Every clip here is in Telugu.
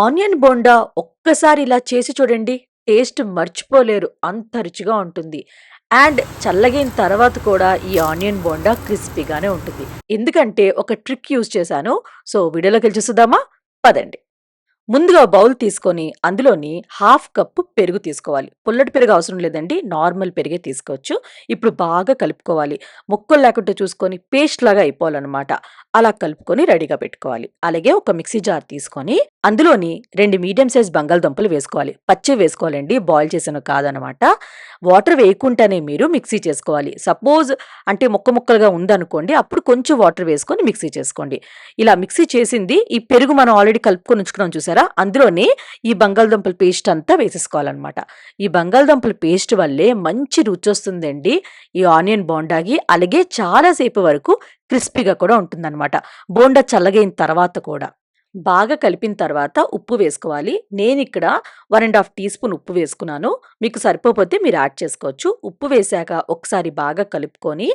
ఆనియన్ బోండా ఒక్కసారి ఇలా చేసి చూడండి. టేస్ట్ మర్చిపోలేరు. అంత రుచిగా ఉంటుంది. అండ్ చల్లగిన తర్వాత కూడా ఈ ఆనియన్ బోండా క్రిస్పీగానే ఉంటుంది. ఎందుకంటే ఒక ట్రిక్ యూజ్ చేశాను. సో వీడియోలోకెళ్ళి చూసుదామా పదండి. ముందుగా బౌల్ తీసుకొని అందులోని హాఫ్ కప్పు పెరుగు తీసుకోవాలి. పుల్లటి పెరుగు అవసరం లేదండి. నార్మల్ పెరుగే తీసుకోవచ్చు. ఇప్పుడు బాగా కలుపుకోవాలి. ముక్కలు లేకుండా చూసుకొని పేస్ట్ లాగా అయిపోవాలనమాట. అలా కలుపుకొని రెడీగా పెట్టుకోవాలి. అలాగే ఒక మిక్సీ జార్ తీసుకొని అందులోని రెండు మీడియం సైజ్ బంగాళదుంపలు వేసుకోవాలి. పచ్చి వేసుకోవాలండి. బాయిల్ చేసిన కాదనమాట. వాటర్ వేయకుండానే మీరు మిక్సీ చేసుకోవాలి. సపోజ్ అంటే ముక్క ముక్కలుగా ఉందనుకోండి. అప్పుడు కొంచెం వాటర్ వేసుకొని మిక్సీ చేసుకోండి. ఇలా మిక్సీ చేసింది ఈ పెరుగు మనం ఆల్రెడీ కలుపుకొని ఉంచుకున్నాం చూసారు అందులోనే ఈ బంగాళదుంపల పేస్ట్ అంతా వేసేసుకోవాలన్నమాట ఈ బంగాళదుంపల పేస్ట్ వల్లే మంచి రుచి వస్తుందండి ఈ ఆనియన్ బోండాకి. అలాగే చాలాసేపు వరకు క్రిస్పీగా కూడా ఉంటుందన్నమాట బోండా చల్లగైన తర్వాత కూడా. బాగా కలిపిన తర్వాత ఉప్పు వేసుకోవాలి. నేను ఇక్కడ one and half teaspoon ఉప్పు వేసుకున్నాను. మీకు సరిపోతే మీరు యాడ్ చేసుకోవచ్చు. ఉప్పు వేశాక ఒకసారి బాగా కలుపుకొని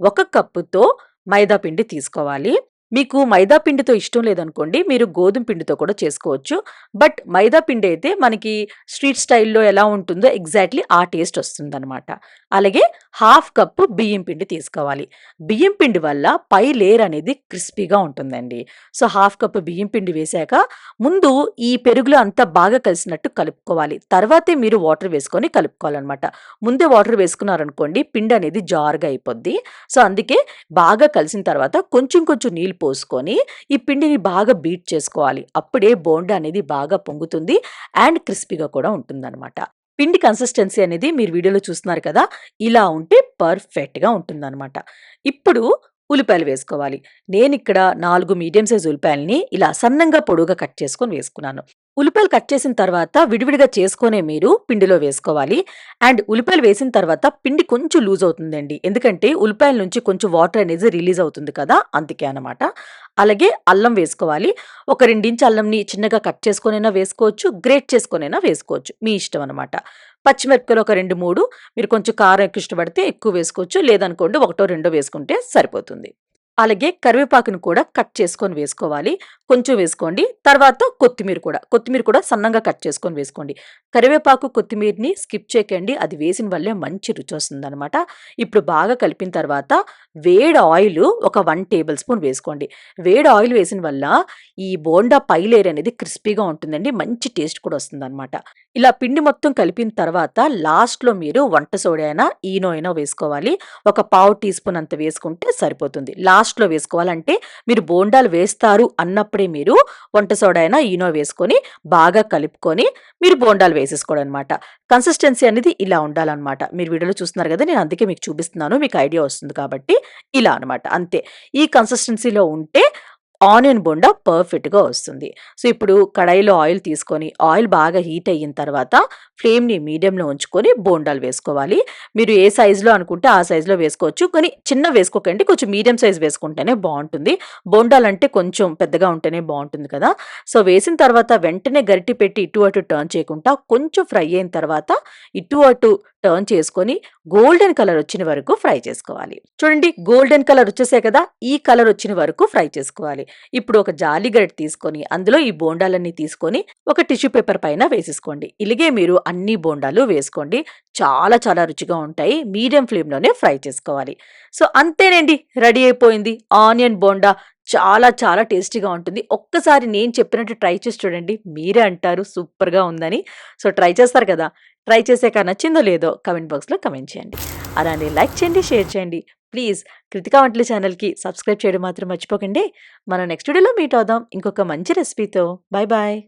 ఒక కప్పుతో మైదా పిండి తీసుకోవాలి. మీకు మైదా పిండితో ఇష్టం లేదనుకోండి మీరు గోధుమ పిండితో కూడా చేసుకోవచ్చు. బట్ మైదా పిండి అయితే మనకి స్ట్రీట్ స్టైల్‌లో ఎలా ఉంటుందో ఎగ్జాక్ట్‌లీ ఆ టేస్ట్ వస్తుందనమాట. అలాగే హాఫ్ కప్పు బియ్యం పిండి తీసుకోవాలి. బియ్యం పిండి వల్ల పై లేయర్ అనేది క్రిస్పీగా ఉంటుందండి. సో హాఫ్ కప్పు బియ్యం పిండి వేశాక ముందు ఈ పెరుగులో అంతా బాగా కలిసినట్టు కలుపుకోవాలి. తర్వాతే మీరు వాటర్ వేసుకొని కలుపుకోవాలన్నమాట ముందే వాటర్ వేసుకున్నారనుకోండి పిండి అనేది జారుగా అయిపోద్ది. సో అందుకే బాగా కలిసిన తర్వాత కొంచెం కొంచెం నీళ్ళు పోసుకొని ఈ పిండిని బాగా బీట్ చేసుకోవాలి. అప్పుడే బోండా అనేది బాగా పొంగుతుంది. అండ్ క్రిస్పీగా కూడా ఉంటుందన్నమాట పిండి కన్సిస్టెన్సీ అనేది మీరు వీడియోలో చూస్తున్నారు కదా! ఇలా ఉంటే పర్ఫెక్ట్‌గా ఉంటుందనమాట. ఇప్పుడు ఉల్లిపాయలు వేసుకోవాలి. నేను ఇక్కడ నాలుగు మీడియం సైజ్ ఉల్లిపాయలని ఇలా సన్నంగా పొడువుగా కట్ చేసుకొని వేసుకున్నాను. ఉల్లిపాయలు కట్ చేసిన తర్వాత విడివిడిగా చేసుకునే మీరు పిండిలో వేసుకోవాలి. అండ్ ఉల్లిపాయలు వేసిన తర్వాత పిండి కొంచెం లూజ్ అవుతుందండి. ఎందుకంటే ఉల్లిపాయల నుంచి కొంచెం వాటర్ అనేది రిలీజ్ అవుతుంది కదా! అందుకే అనమాట. అలాగే అల్లం వేసుకోవాలి. ఒక రెండించి అల్లంని చిన్నగా కట్ చేసుకొనైనా వేసుకోవచ్చు. గ్రేట్ చేసుకొనైనా వేసుకోవచ్చు. మీ ఇష్టం అనమాట. పచ్చిమిరపకాయలు ఒక 2, 3 మీరు కొంచెం కారం ఎక్కువ ఇష్టపడితే ఎక్కువ వేసుకోవచ్చు. లేదనుకోండి ఒకటో రెండో వేసుకుంటే సరిపోతుంది. అలాగే కరివేపాకును కూడా కట్ చేసుకొని వేసుకోవాలి. కొంచెం వేసుకోండి. తర్వాత కొత్తిమీర కూడా. కొత్తిమీర కూడా సన్నంగా కట్ చేసుకొని వేసుకోండి. కరివేపాకు, కొత్తిమీరని స్కిప్ చేయకండి. అది వేసిన వల్లే మంచి రుచి వస్తుందనమాట ఇప్పుడు బాగా కలిపిన తర్వాత వేడి ఆయిల్ ఒక వన్ టేబుల్ స్పూన్ వేసుకోండి. వేడి ఆయిల్ వేసిన వల్ల ఈ బోండా పై అనేది క్రిస్పీగా ఉంటుందండి. మంచి టేస్ట్ కూడా వస్తుందనమాట. ఇలా పిండి మొత్తం కలిపిన తర్వాత లాస్ట్‌లో మీరు వంట సోడైనా ఈనో అయినా వేసుకోవాలి. ఒక పావు టీ స్పూన్ అంత వేసుకుంటే సరిపోతుంది. లాస్ట్ లాస్ట్‌లో వేసుకోవాలంటే మీరు బోండాలు వేస్తారు అన్నప్పుడే మీరు వంట సోడా అయినా, ఈనో వేసుకొని బాగా కలుపుకొని మీరు బోండాలు వేసేసుకోవడం అనమాట. కన్సిస్టెన్సీ అనేది ఇలా ఉండాలన్నమాట మీరు వీడియోలో చూస్తున్నారు కదా! నేను అందుకే మీకు చూపిస్తున్నాను. మీకు ఐడియా వస్తుంది కాబట్టి ఇలా అనమాట. అంతే. ఈ కన్సిస్టెన్సీలో ఉంటే ఆనియన్ బోండా పర్ఫెక్ట్‌గా వస్తుంది. సో ఇప్పుడు కడాయిలో ఆయిల్ తీసుకొని ఆయిల్ బాగా హీట్ అయిన తర్వాత ఫ్లేమ్‌ని మీడియంలో ఉంచుకొని బోండాలు వేసుకోవాలి. మీరు ఏ సైజులో అనుకుంటే ఆ సైజులో వేసుకోవచ్చు. కానీ చిన్న వేసుకోకండి. కొంచెం మీడియం సైజ్ వేసుకుంటేనే బాగుంటుంది బోండాలు అంటే కొంచెం పెద్దగా ఉంటేనే బాగుంటుంది కదా! సో వేసిన తర్వాత వెంటనే గరిటి పెట్టి ఇటు అటు టర్న్ చేయకుండా కొంచెం ఫ్రై అయిన తర్వాత ఇటు అటు టర్న్ చేసుకొని గోల్డెన్ కలర్ వచ్చిన వరకు ఫ్రై చేసుకోవాలి. చూడండి గోల్డెన్ కలర్ వచ్చేసే కదా! ఈ కలర్ వచ్చిన వరకు ఫ్రై చేసుకోవాలి. ఇప్పుడు ఒక జాలి గరిట తీసుకొని అందులో ఈ బోండాలన్నీ తీసుకొని ఒక టిష్యూ పేపర్ పైన వేసేసుకోండి. ఇలాగే మీరు అన్ని బోండాలు వేసుకోండి. చాలా చాలా రుచిగా ఉంటాయి. మీడియం ఫ్లేమ్‌లోనే ఫ్రై చేసుకోవాలి. సో అంతేనండి. రెడీ అయిపోయింది. ఆనియన్ బోండా చాలా చాలా టేస్టీగా ఉంటుంది. ఒక్కసారి నేను చెప్పినట్టు ట్రై చేసి చూడండి. మీరే అంటారు సూపర్‌గా ఉందని. సో ట్రై చేస్తారు కదా! ట్రై చేసాక నచ్చిందో లేదో కమెంట్ బాక్స్‌లో కమెంట్ చేయండి. అలానే లైక్ చేయండి, షేర్ చేయండి. ప్లీజ్ కృతికా వంటల ఛానల్కి సబ్స్క్రైబ్ చేయడం మాత్రం మర్చిపోకండి. మనం నెక్స్ట్ వీడియోలో మీట్ అవుదాం. ఇంకొక మంచి రెసిపీతో. Bye bye.